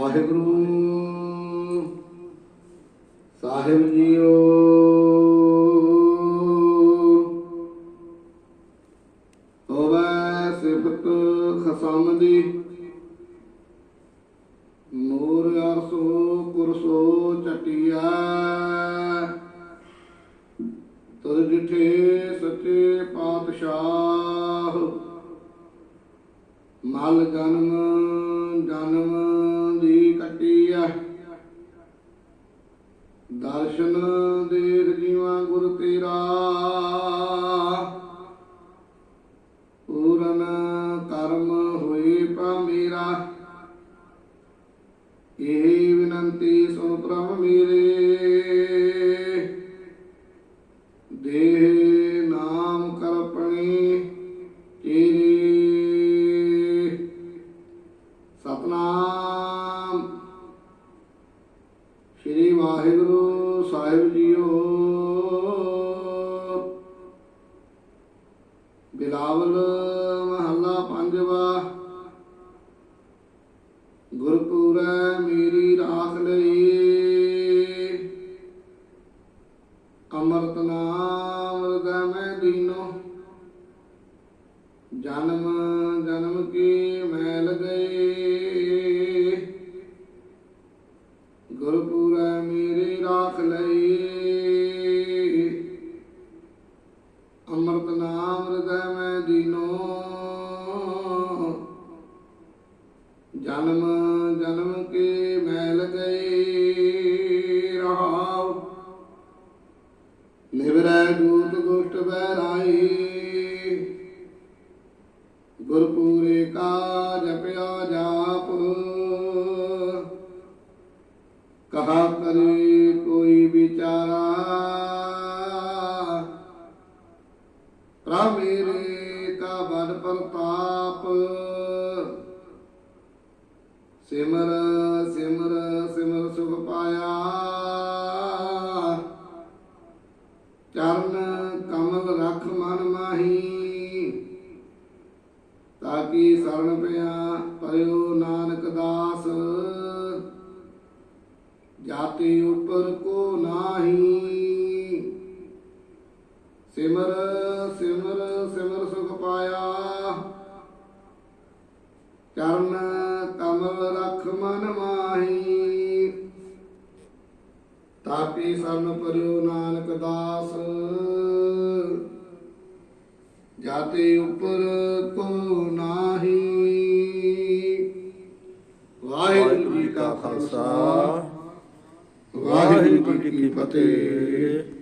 ਵਾਹਿਗੁਰੂ। ਸਾਹਿਬ JIO. ਹੋਵੇ ਸਿਫਤ ਖਸਮ ਦੀ ਨੂਰ ਅਰਸੋ ਕੁਰਸੋ ਸੱਚੇ ਪਾਤਸ਼ਾਹ। ਮਲ ਜਨਮ ਜਨਮ ਤੇਰਾ। ਪੂਰਨ ਕਰਮ ਹੋਏ ਪਾ ਮੇਰਾ। ਇਹ ਵਿਨੰਤੀ ਸੁਣ ਪ੍ਰਭ ਮੇਰੇ। ਦੇਹ ਨਾਮ ਕਲਪਣੀ ਤੇਰੇ। ਸਤਨਾਮ। ਸ਼੍ਰੀ ਵਾਹਿਗੁਰੂ ਸਾਹਿਬ ਜੀਓ। ਗੁਰਪੂਰੈ ਮੇਰੀ ਰਾਖ ਲਈ ਅੰਮ੍ਰਿਤ ਨਾਮ ਹਿਰਦੈ ਮੈਂ ਦੀਨੋ। ਜਨਮ ਜਨਮ ਕੀ ਮੈਲ ਗਏ। ਗੁਰਪੂਰੈ ਜਨਮ ਜਨਮ ਕੇ ਮੈਲ ਗਏ ਰਹਾਉ। ਨਿਵਰੈ ਦੂਤ ਗੁਸ਼ਟ ਬਹਿਰਾਈ ਗੁਰਪੂਰੇ ਕਾ ਸਿਮਰ ਸਿਮਰ ਸਿਮਰ ਸੁਖ ਪਾਇਆ। ਚਰਨ ਕਮਲ ਰਖ ਮਨ ਮਾਹੀ, ਤਾਕੀ ਸਰਣ ਪਿਆ ਪਰਿਓ ਨਾਨਕ ਦਾਸ। ਜਾਤੀ ਉਪਰ ਕੋ ਨਾਹੀ। ਸਿਮਰ ਸਿਮਰ ਸਿਮਰ ਸੁਖ ਪਾਇਆ। ਚਰਨ ਮਨ ਮਾਹੀ ਤਾਪੀ ਸਰਨ ਪਰਿਓ ਨਾਨਕ ਦਾਸ। ਜਾਤੇ ਉਪਰ ਕੋ ਨਾਹੀ। ਵਾਹਿਗੁਰੂ ਜੀ ਕਾ ਖਾਲਸਾ। ਵਾਹਿਗੁਰੂ ਜੀ ਕੀ ਫਤਿਹ।